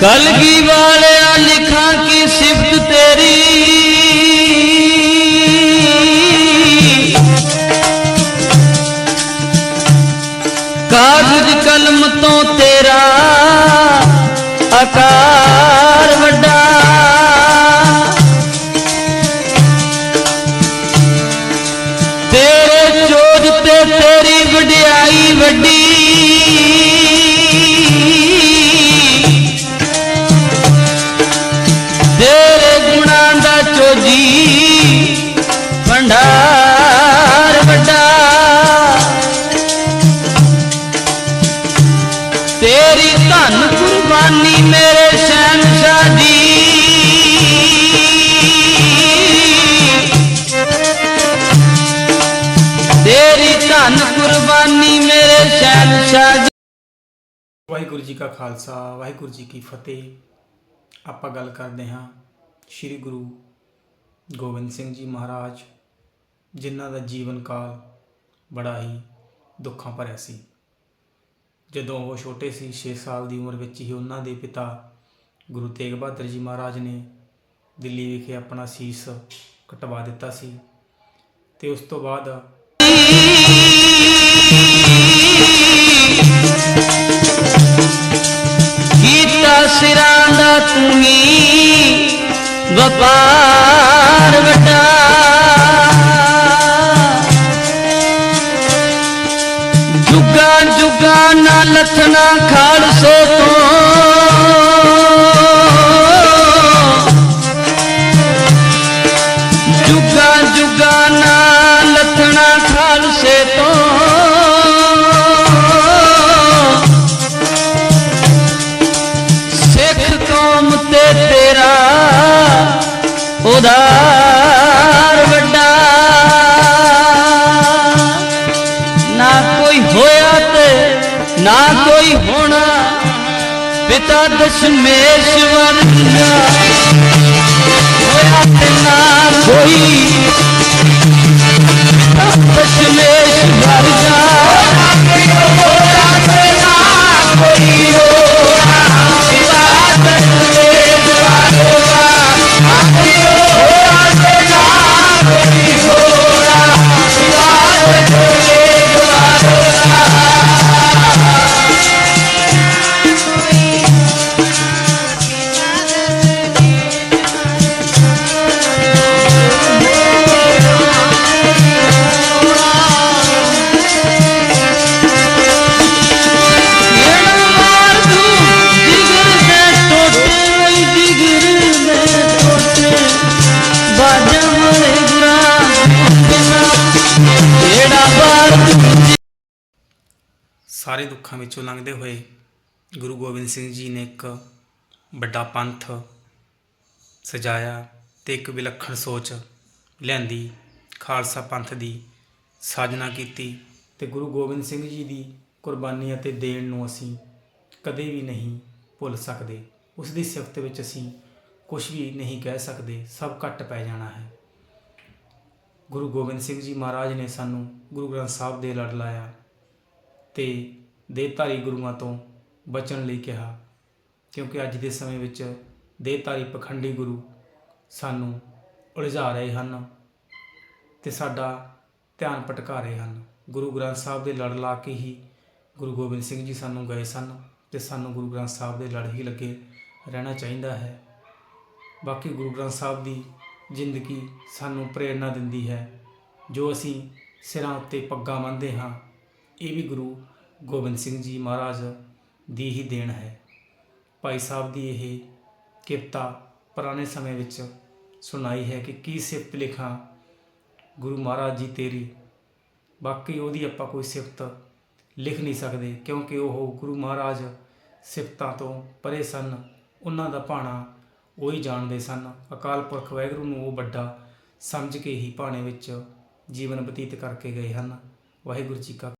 ਕਲਗੀ ਵਾਲਿਆ ਲਿਖਾਂ ਕੀ ਸਿਫਤ ਤੇਰੀ ਕਾਗਜ਼ ਕਲਮ ਤੋਂ ਤੇਰਾ ਆਕਾਰ ਵੱਡਾ ਤੇਰੇ ਚੋਜ ਤੇ ਤੇਰੀ ਵਡਿਆਈ ਵੱਡੀ ਵਾਹਿਗੁਰੂ ਜੀ ਕਾ ਖਾਲਸਾ, ਵਾਹਿਗੁਰੂ ਜੀ ਕੀ ਫਤਿਹ। ਆਪਾਂ ਗੱਲ ਕਰਦੇ ਹਾਂ ਸ੍ਰੀ ਗੁਰੂ ਗੋਬਿੰਦ ਸਿੰਘ ਜੀ ਮਹਾਰਾਜ, ਜਿਨ੍ਹਾਂ ਦਾ ਜੀਵਨ ਕਾਲ ਬੜਾ ਹੀ ਦੁੱਖਾਂ ਭਰਿਆ ਸੀ। ਜਦੋਂ ਉਹ ਛੋਟੇ ਸੀ 6 ਸਾਲ ਦੀ ਉਮਰ ਵਿੱਚ ਹੀ ਉਹਨਾਂ ਦੇ ਪਿਤਾ ਗੁਰੂ ਤੇਗ ਬਹਾਦਰ ਜੀ ਮਹਾਰਾਜ ਨੇ ਦਿੱਲੀ ਵਿਖੇ ਆਪਣਾ ਸੀਸ ਕਟਵਾ ਦਿੱਤਾ ਸੀ ਤੇ ਉਸ ਤੋਂ ਬਾਅਦ ਕੀਤਾ ਸਿਰਾਂ ਦਾ ਤੂੰ ਹੀ ਵਪਾਰ ਵੱਡਾ। ਨਾ ਲਥਣਾ ਖਾਲਸੇ ਤੋਂ। ਜੁਗਾ ਜੁਗਾ ਨਾ ਲਥਣਾ ਖਾਲਸੇ ਤੋਂ। ਸਿੱਖ ਕੌਮ ਤੇ ਤੇਰਾ ਉਹਦਾ ਕੋਈ ਹੋਣਾ ਪਿਤਾ ਦਸ਼ਮੇਸ਼ ਵਰਗਾ ਹੋਇਆ ਤੇ ਨਾ ਕੋਈ ਸਾਰੇ ਦੁੱਖਾਂ ਵਿੱਚੋਂ ਲੰਘਦੇ ਹੋਏ ਗੁਰੂ ਗੋਬਿੰਦ ਸਿੰਘ ਜੀ ਨੇ ਇੱਕ ਵੱਡਾ ਪੰਥ ਸਜਾਇਆ ਤੇ ਇੱਕ ਵਿਲੱਖਣ ਸੋਚ ਲਿਆਂਦੀ, ਖਾਲਸਾ ਪੰਥ ਦੀ ਸਾਜਨਾ ਕੀਤੀ ਤੇ ਗੁਰੂ ਗੋਬਿੰਦ ਸਿੰਘ ਜੀ ਦੀ ਕੁਰਬਾਨੀ ਅਤੇ ਦੇਣ ਨੂੰ ਅਸੀਂ ਕਦੇ ਵੀ ਨਹੀਂ ਭੁੱਲ ਸਕਦੇ। ਉਸ ਦੀ ਸਿਫਤ ਵਿੱਚ ਅਸੀਂ ਕੁਝ ਵੀ ਨਹੀਂ ਕਹਿ ਸਕਦੇ, ਸਭ ਘੱਟ ਪੈ ਜਾਣਾ ਹੈ। ਗੁਰੂ ਗੋਬਿੰਦ ਸਿੰਘ ਜੀ ਮਹਾਰਾਜ ਨੇ ਸਾਨੂੰ ਗੁਰੂ ਗ੍ਰੰਥ ਸਾਹਿਬ ਦੇ ਲੜ ਲਾਇਆ। ਤੇ ਦੇਹਧਾਰੀ ਗੁਰੂਆਂ ਤੋਂ ਬਚਣ ਲਈ ਕਿਹਾ, ਕਿਉਂਕਿ ਅੱਜ ਦੇ ਸਮੇਂ ਵਿੱਚ ਦੇਹਧਾਰੀ ਪਖੰਡੀ ਗੁਰੂ ਸਾਨੂੰ ਉਲਝਾ ਰਹੇ ਹਨ ਤੇ ਸਾਡਾ ਧਿਆਨ ਭਟਕਾ ਰਹੇ ਹਨ। ਗੁਰੂ ਗ੍ਰੰਥ ਸਾਹਿਬ ਦੇ ਲੜ ਲਾ ਕੇ ਹੀ ਗੁਰੂ ਗੋਬਿੰਦ ਸਿੰਘ ਜੀ ਸਾਨੂੰ ਗਏ ਸਨ ਤੇ ਸਾਨੂੰ ਗੁਰੂ ਗ੍ਰੰਥ ਸਾਹਿਬ ਦੇ ਲੜ ਹੀ ਲੱਗੇ ਰਹਿਣਾ ਚਾਹੀਦਾ ਹੈ। ਬਾਕੀ ਗੁਰੂ ਗ੍ਰੰਥ ਸਾਹਿਬ ਦੀ ਜ਼ਿੰਦਗੀ ਸਾਨੂੰ ਪ੍ਰੇਰਣਾ ਦਿੰਦੀ ਹੈ, ਜੋ ਅਸੀਂ ਸਿਰਾਂ ਉੱਤੇ ਪੱਗਾਂ ਬੰਨ੍ਹਦੇ ਹਾਂ ਇਹ ਵੀ ਗੁਰੂ ਗੋਬਿੰਦ ਸਿੰਘ ਜੀ ਮਹਾਰਾਜ ਦੀ ਹੀ ਦੇਣ ਹੈ। ਭਾਈ ਸਾਹਿਬ ਦੀ ਇਹ ਕਿਰਤਾ ਪੁਰਾਣੇ ਸਮੇਂ ਵਿੱਚ ਸੁਣਾਈ ਹੈ ਕਿ ਕੀ ਸਿਫਤ ਲਿਖਾਂ, ਗੁਰੂ ਮਹਾਰਾਜ ਜੀ ਤੇਰੀ ਬਾਕੀ ਉਹਦੀ ਆਪਾਂ ਕੋਈ ਸਿਫਤ ਲਿਖ ਨਹੀਂ ਸਕਦੇ, ਕਿਉਂਕਿ ਉਹ ਗੁਰੂ ਮਹਾਰਾਜ ਸਿਫਤਾਂ ਤੋਂ ਪਰੇ ਸਨ, ਉਹਨਾਂ ਦਾ ਭਾਣਾ ਉਹ ਹੀ ਜਾਣਦੇ ਸਨ। ਅਕਾਲ ਪੁਰਖ ਵਾਹਿਗੁਰੂ ਨੂੰ ਉਹ ਵੱਡਾ ਸਮਝ ਕੇ ਹੀ ਭਾਣੇ ਵਿੱਚ ਜੀਵਨ ਬਤੀਤ ਕਰਕੇ ਗਏ ਹਨ। ਵਾਹਿਗੁਰੂ ਜੀ ਕਾ